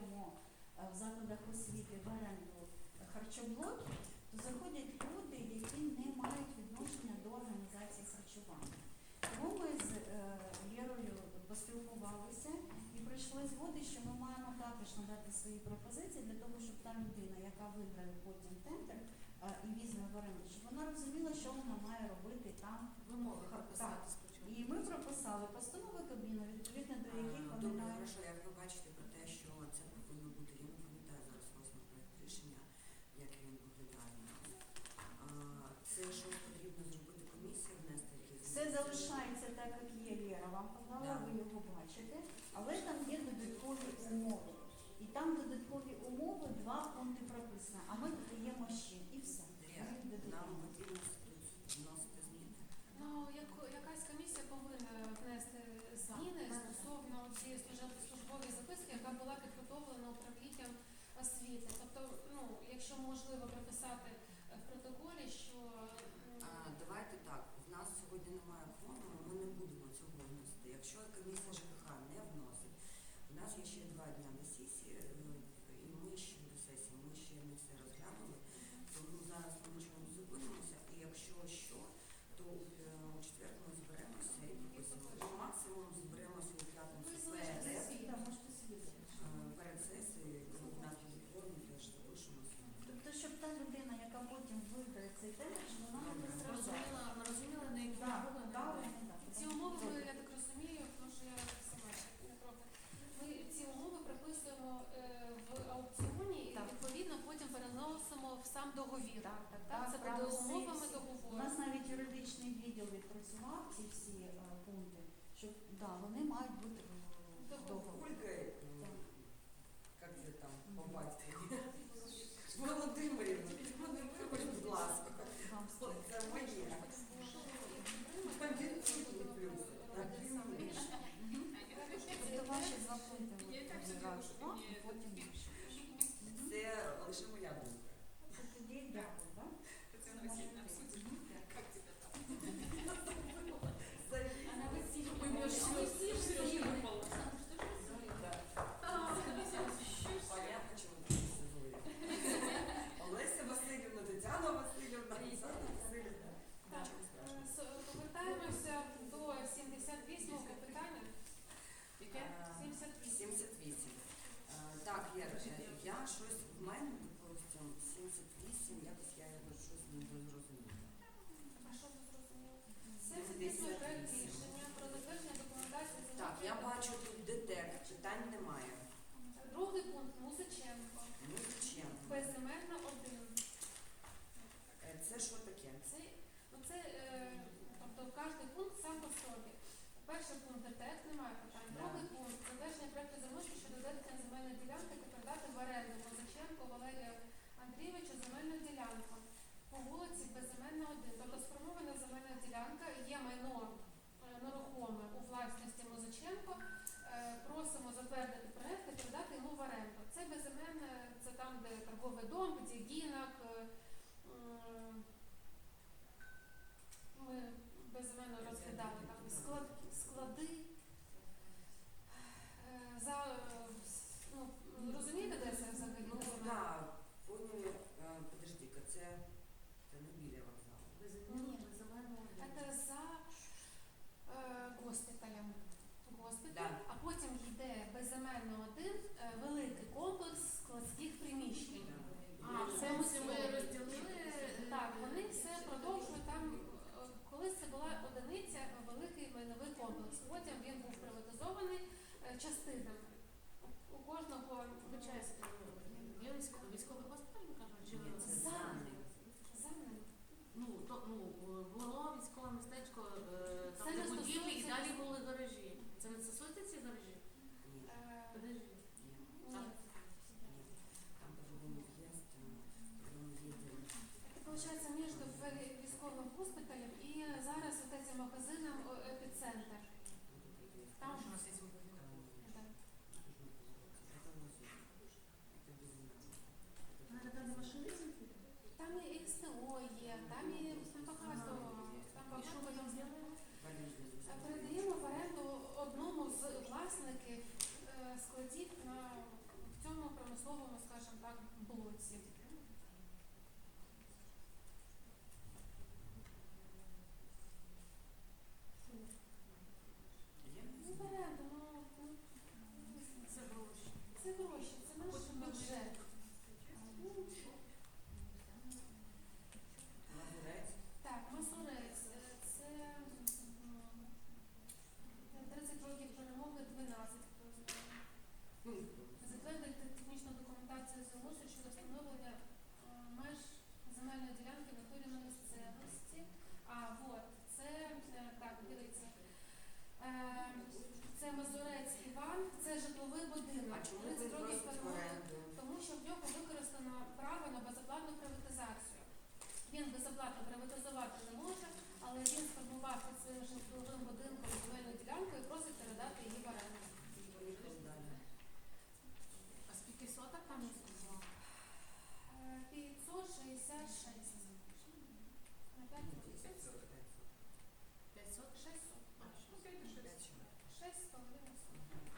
надаємо е, в закладах освіти в оренду харчоблок, то заходять люди, які не мають відношення до організації харчування. Тому ми з е, Лєрою поспілкувалися і прийшли згоди, що ми маємо також надати свої пропозиції для того, щоб та людина, яка виграє потім тендер е, і візьме в оренду, щоб вона розуміла, що вона має робити там. Вимоги Так. І ми прописали постанови Кабміну, відповідно до яких вони Добре, мають. хорошо, як ви бачите про те, що це повинно бути, я не пам'ятаю зараз власне проект рішення, як він виглядає. А, Це що потрібно зробити комісія, внести якісь Все залишається так, як є Лєра вам подала, Да. ви його бачите, але там є додаткові умови. І там додаткові умови, два пункти прописано, а ми додаємо ще і все. Дар'я, Ми додаємо. Нам потрібно вносити зміни. Ну, як, якась комісія повинна внести зміни стосовно цієї служб- службової записки, яка була підготовлена управлінням освіти. Тобто, ну, якщо можливо прописати протоколі, що А, давайте так, в нас сьогодні немає форму, ми не будемо цього вносити. Якщо комісія ЖКХ не вносить, у нас є ще два дні на сесії, е, і ми ще до сесії, ми ще не все розглянули. Тому зараз ми нічого не зупинимося, і якщо що, то е, у четвер ми зберемося і прописимо. Ну, максимум зберемося у п'ятницю Ви залишите перед, сесію. Так, можете собі е, перед сесією, коли в нас буде кворум, теж запишемося. Тобто, щоб та людина, яка потім виграє цей тендер, щоб вона могла зразу. розуміла, ми розуміли, на які Так, умови ми так, йдемо. так. Ці умови, ми, я так розумію, тому що я сама ще не трохи. Ми ці умови прописуємо е, в аукціоні і Так. відповідно потім переносимо в сам договір. Так, так, Так, так, це право буде умовами сесії. У договору. нас навіть юридичний відділ відпрацював ці всі е, пункти, що да, вони мають бути в договорі. Ольга, е, як це там по батькові? Володимирівна, вибач, будь ласка. Вам Це моє. Тобто ваші два пункти от, раз, два, і потім наші. Мгм. Це лише моя думка. Це Тоді дякую, так? Татьяна Васильевна, обсудим, как тебе там? А на весіллі Мы ми все, всі ж все всі. выпало. Понятно, чому ти сизує. Олеся Васильівна, Тетяна Васильівна, Оксана Васильівна. Так. Нічого страшного. Е, с- Повертаємося до 78-го питання. Яке? А, 78. 78. Е, Так, я, я щось в мене, допустим, 78, якось я його щось не зрозуміла. А що ви зрозуміли? 78 проект рішення про затвердження документації Так, я земельної бачу тут ДТЕК, питань немає. Другий пункт Музиченко. Ну зачем? Безземельна 1. Е, Це що таке? Це, ну це, е, тобто кожен пункт сам по собі. Перший пункт ДТЕК немає питань. Да. Другий пункт затвердження проекту замовки щодо ведення земельної ділянки та передати в оренду Музиченко Валерія Андрійовича земельну ділянку по вулиці Безземельна 1. Тобто сформована земельна ділянка, є майно е, нерухоме у власності Музиченко. Е, Просимо затвердити проект і передати йому в оренду. Це безземельне, це там, де де гінок. е, Ми безменно розглядали там склад, склади. Е, За, ну, розумієте, де це взагалі? Ну так, поняли, Е, подожди-ка, це, це не біля вокзалу. Ні, Це за е, госпіталем. Госпіталь, Да. а потім йде безземельно один е, великий комплекс складських приміщень. А, в сенсі ми розділили. Так, вони все продовжують там. Колись це була одиниця, великий майновий комплекс. Потім він був приватизований е, частинами. У- кожного військовий військовий госпіталь, кажуть, чи За. замний. за ним. ну, то, ну, було військове містечко, е, Це де будівлі, і далі були гаражі. Це не стосується ці гаражі? Подожди. ні, Ні. ні. Там по-другому в'їзд, е, по-другому їздили. Це виходить між в- військовим госпіталем і зараз от цим магазином епіцентр. Там у нас є там і СТО є, там і там багато. Там не Е. Передаємо в оренду одному з власників е, складів на в цьому промисловому, скажімо так, блоці. Є? Ну, в оренду, ну, ну, Це гроші. це гроші, це наш Потім бюджет. Ну, Лазурець. Так, Масурець, е, це м, 30 років перемоги 12. хто знає. Ну, Затвердити технічну документацію землеустрою щодо встановлення е, меж земельної ділянки в натурі на. А, от, це, е, так, дивіться, Е, це Мазурець Іван, це житловий будинок. А чому ви. Тому що в нього використано право на безоплатну приватизацію. Він безоплатно приватизувати не може, але він сформував під своїм житловим будинком земельну ділянку і просить передати її в оренду. А скільки соток там не сказала? Е, 566. На 5 500. 500? 600. А, ну, п'ять і шість. 6 з половиною соток.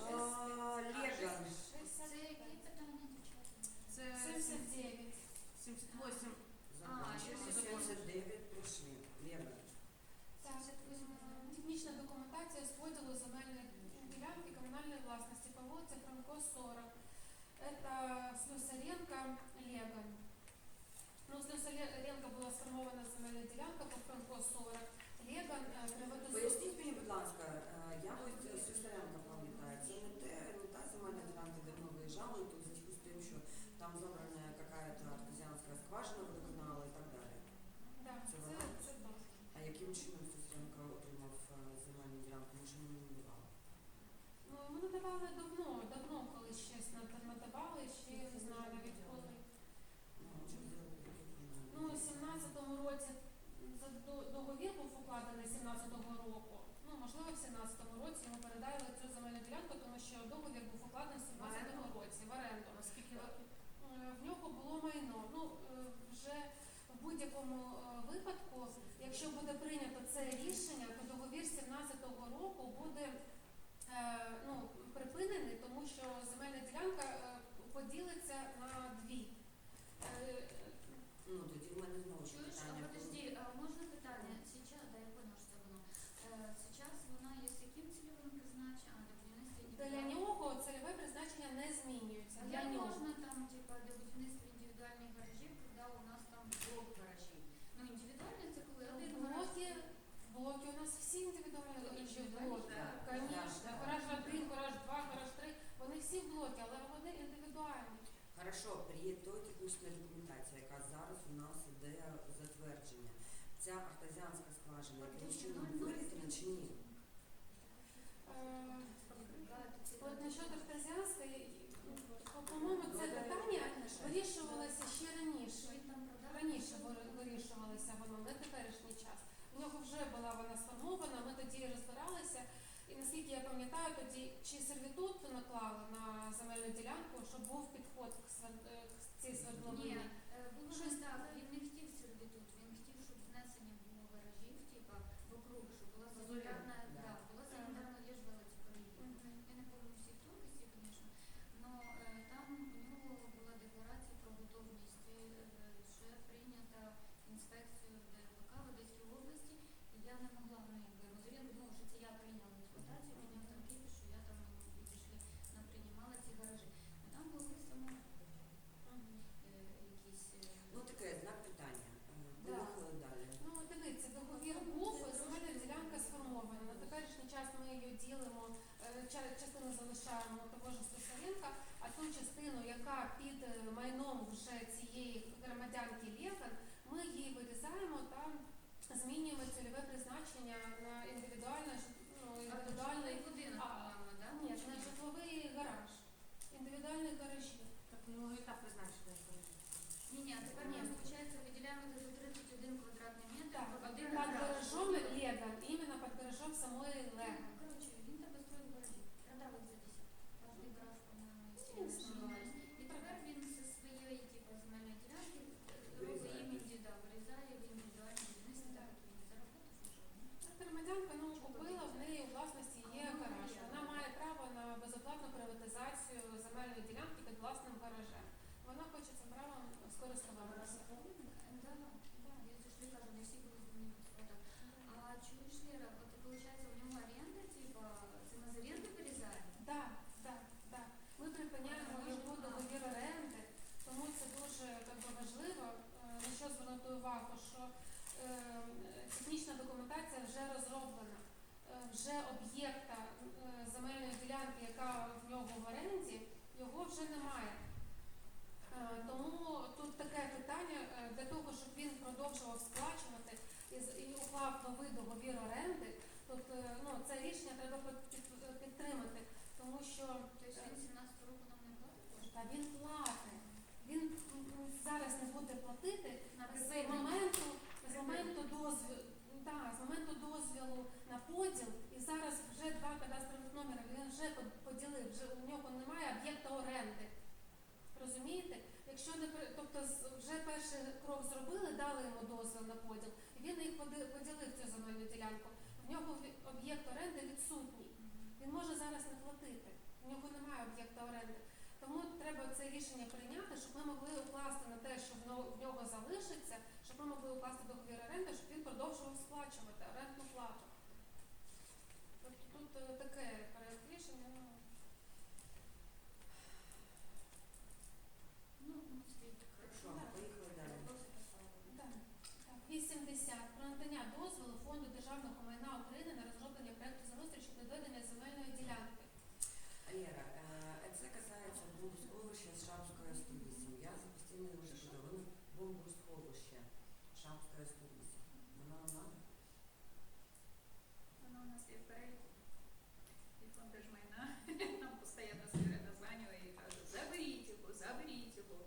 А, Леган. 65. Це 79. 78. Закончили. А, 79 пройшли. Леган. Так, м, технічна документація з поділу земельної ділянки комунальної власності по вулиці Франко 40. Это Слюсаренко, Леган. Ну, Слюсаренко була сформована земельна ділянка по Франко 40. Леган е. Поясніть мені, будь ласка, е, я ось Сестренка пам'ятаю, це не те, не та земельна ділянка, де ми виїжджали, тут в зв'язку з тим, що там забрана якась артезіанська скважина водоканалу і так далі. Да, Це це, це так. А яким чином Сестренка отримав е, земельну ділянку? Ми ж не давали. Ну, ми надавали давно, давно колись щось надавали, ще не знаю навіть 2017 році договір був укладений 2017 року. Ну, можливо, в 2017 році ми передали цю земельну ділянку, тому що договір був укладений в 2017 році в оренду. оскільки в е, нього було майно. Ну, е, вже в будь-якому е, випадку, якщо буде прийнято це рішення, то договір 2017 року буде. ну, Хорошо, при той технічній документації, яка зараз у нас іде затвердження, ця артезіанська скважина якимось чином вирізана Нет, получается, выделяем это за 31 квадратный метр. Так, под гаражом лего, именно под гаражом самой лего. Короче, Винта построил гаражи. Радар вот здесь. Каждый гараж по ну, И тогда Вин со своей типа земельной делянки ну, розы имени да, вирізає ну, в індивідуальні будівництва. Громадянка ну, купила, в неї у власності є гараж. Вона має право на безоплатну приватизацію земельної ділянки під власним гаражем. Технічна документація вже розроблена, Е, вже об'єкта е, земельної ділянки, яка в нього в оренді, його вже немає. Е, Тому тут таке питання е, для того, щоб він продовжував сплачувати і, уклав новий договір оренди. Тут е, ну, це рішення треба під- під- підтримати, тому що Тобто він 17 року нам не платить? та він платить. Він зараз не буде платити з моменту, з моменту дозвілу. Да, з моменту дозвілу на поділ, і зараз вже два кадастрових номери, він вже поділив, вже у нього немає об'єкта оренди. Розумієте? Якщо не тобто вже перший крок зробили, дали йому дозвіл на поділ, і він їх поділив цю земельну ділянку. В нього об'єкт оренди відсутній. Він може зараз не платити. У нього немає об'єкта оренди. Тому треба це рішення прийняти, щоб ми могли укласти на те, що в нього, залишиться, щоб ми могли укласти договір оренди, щоб він продовжував сплачувати орендну плату. Тобто тут е, таке проект рішення. Ну, Ну, ну, скільки. Хорошо, Да. поїхали далі. Вопроси поставили. Так, так. 80. Про надання дозволу Фонду державного майна України на розроблення проекту землеустрою щодо відведення земельної ділянки. Лера, е, це касається бомбосховища з Шапської 108. Я за постійно вже подавила бомбосховище Шапської 108. Воно нам Воно у нас є в переліку. І фонд держмайна нам постійно названює і каже, заберіть його, заберіть його.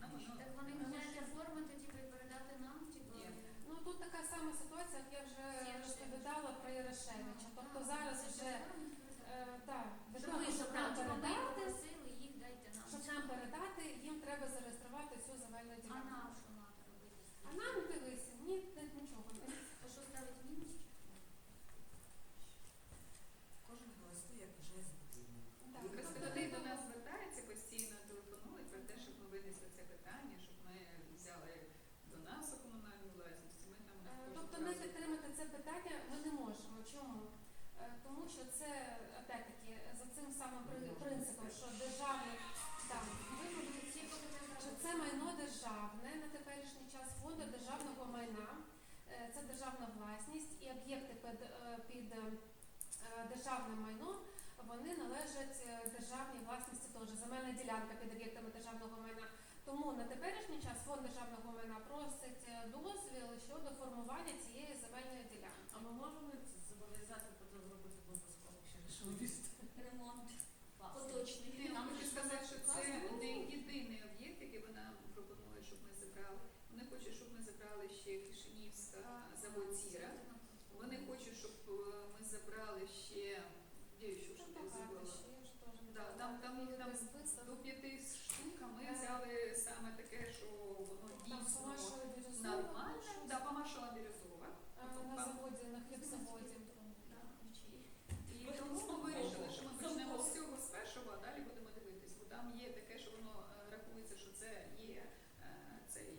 Нам воно Так вони хочуть оформити, типу, і передати нам, типу, Ні. Ну тут така сама ситуація, як я вже розповідала про Ярошевича. Тобто зараз вже е, так, Щоб того, ми, щоб нам типу, ми передати, попросили, їх дайте нам. щоб нам передати, їм треба зареєструвати цю земельну А ділянку. нам що треба робити? А нам дивися, ні, ні, нічого. А що ставить мінус? кожен голосує, як вважає за потрібне. Так, Просто тобто вони ми до нас будемо- звертаються постійно, телефонують про те, щоб ми винесли це питання, щоб ми взяли до нас у комунальну власність. Ми там Е, кожного Тобто не разу- підтримати це питання ми не можемо. Чому? Е, Тому що це опять-таки за цим самим при- принципом, що державний там Виходить, ці поки що це майно державне на теперішній час фонду державного майна. Е, Це державна власність і об'єкти під, е, під е, е, державним майном вони належать е, державній власності теж. Земельна ділянка під об'єктами державного майна. Тому на теперішній час фонд державного майна просить е, дозвіл щодо формування цієї земельної ділянки. А ми можемо зобов'язати потім зробити бомбосховище, що місто? ремонт поточний. Нам хочу сказати, що це не єдиний об'єкт, який вона пропонує, щоб ми забрали. Вони хочуть, щоб ми забрали ще Кишинівська завод Зіра. Вони хочуть, щоб е, ми забрали ще де ще що Тут я багато забула. ще, я ж теж не Да, там, там їх там до п'яти штук, а ми взяли саме таке, що воно дійсно нормально. Да, помашала бірюзова. на заводі, на хлібзаводі. І тому ми вирішили, що ми почнемо з цього з першого, а далі будемо дивитись, бо там є таке, що воно е, рахується, що це є е, цей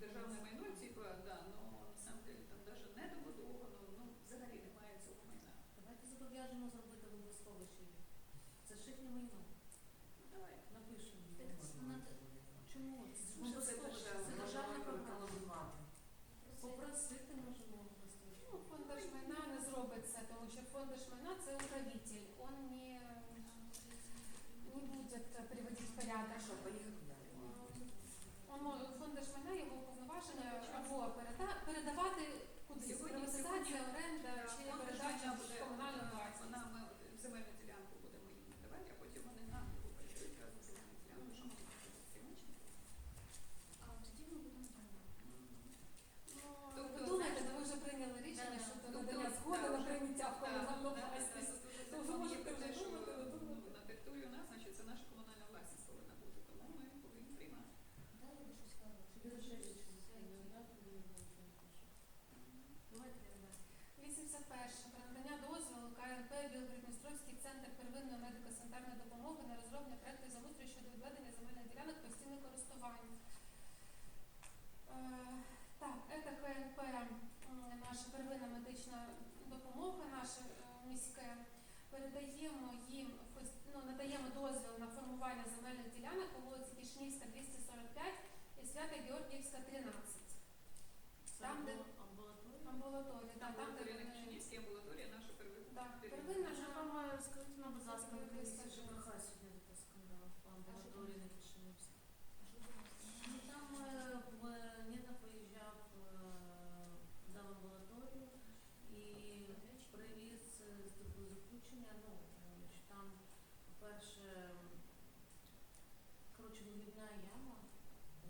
державне майно, типу, да, ну насамперед там навіть не добудовано, ну взагалі немає цього майна. Давайте зобов'яжемо зробити. Майно. Ну давай. Напишемо. Так, вона- Чому? Це державна програма. Попросити можемо просто. Ну, фонд держмайна не зробить це, тому що фонд держмайна це управитель. Он не, не будет приводить в порядок. Хорошо, поїхали далі. Он мо- фонд держмайна його повноваження або переда- передавати кудись Сьогодні- приватизація, оренда чи передача в комунальну власність. Ми земельну Це перше надання дозволу КНП Білобридністровський центр первинної медико-санітарної допомоги на розроблення проєкту замустрій щодо відведення земельних ділянок постійного користування. Е, так, це КНП наша первинна медична допомога, наша е, міська. Передаємо їм, ну, надаємо дозвіл на формування земельних ділянок у вулиці Кішнівська, 245 і Свята Георгіївська, 13. Там, де Амбулаторія, так, там, де вони- Чернівській наша первинна. Так, первинна вже мама, е, скажіть нам, будь ласка, ви комісія ЖКХ сьогодні випускала по амбулаторії на Кишинівській. Там? Ну, е, е, Ніна поїжджав е, амбулаторію і привіз з такого заключення, ну, що там, по-перше, коротше, вигідна яма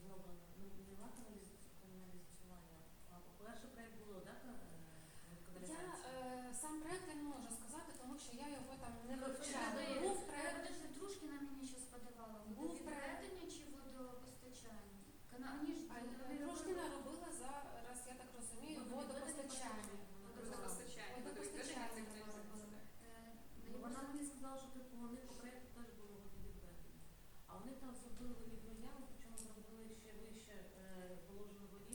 зроблена, ну, не ватна Перший проєкт було, так? Е, я е, сам проєкт я не можу сказати, тому що я його там не тобто вивчала. Був проєкт, Подожди, Трушкіна мені щось подавала. Був переведення чи водопостачання? Кана- ну, Вони ж а, ну, вони робила зараз, я так розумію, тобто водопостачання. Водопостачання. Водопостачання е, вона мені сказала, що типу вони по проєкту теж було відведення. А вони там зробили відведення, причому зробили ще вище положено положеного.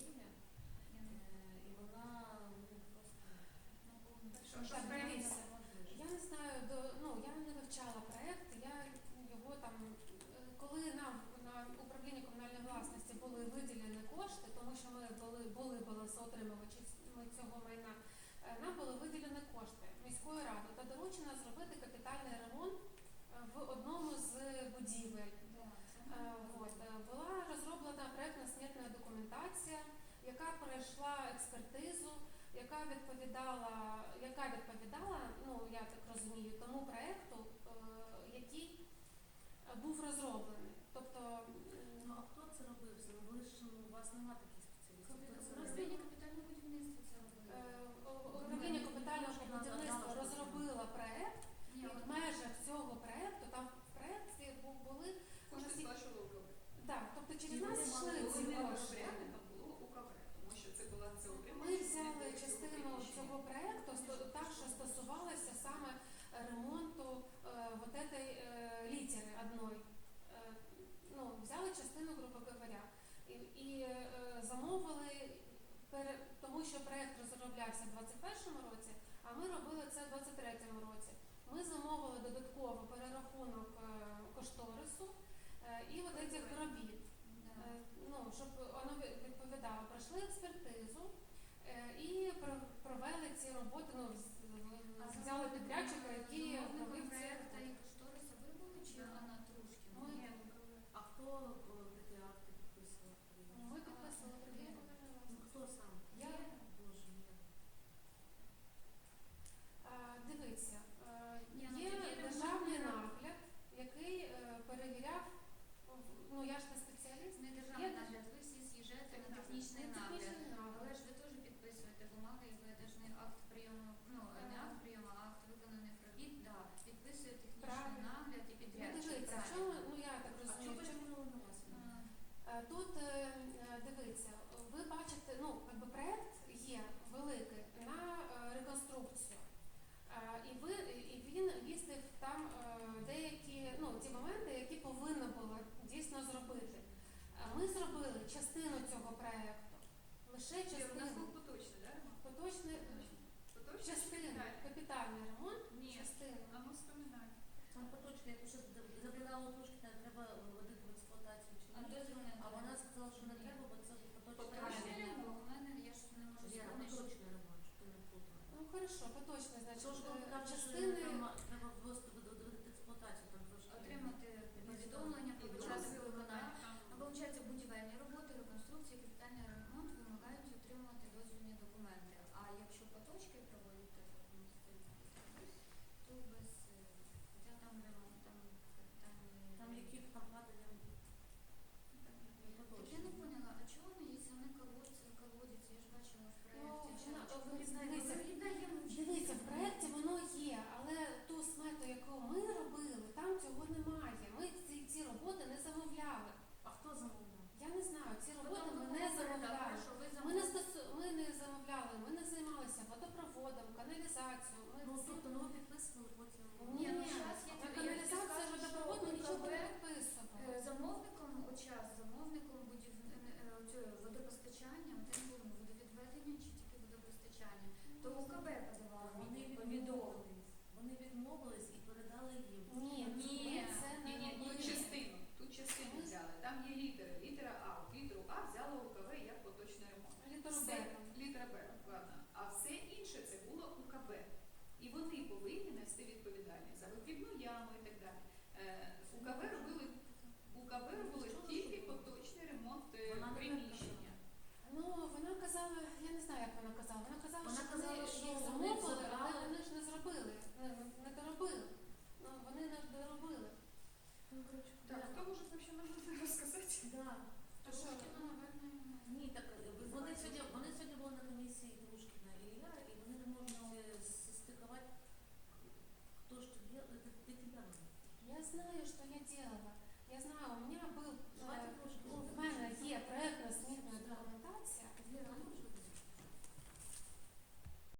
вас немає таких. цих робіт, е, ну, щоб воно відповідало, пройшли експертизу е, і провели ці роботи, ну, взяли підрядчика, які робив це. Та ви були? А хто е, такі акти підписував? Ми підписували. Ну, хто сам? Я. Боже, я. Дивіться. 你是哪？Вона казала, що казала, вони що їх замовили, але вони ж не зробили, не, не доробили. Ну, вони не доробили. Так, хто може взагалі нам розказати? Да. То що? Трошкіна, напевно, Ні, так е, вони сьогодні, вони сьогодні були на комісії Дружкіна і Ілля, і вони не можуть е, стикувати, хто ж тут это ты тебя Я знаю, що я делала. Я знаю, у мене був, Давайте е, трошки. мене є проектна змінна документація. Віра, ну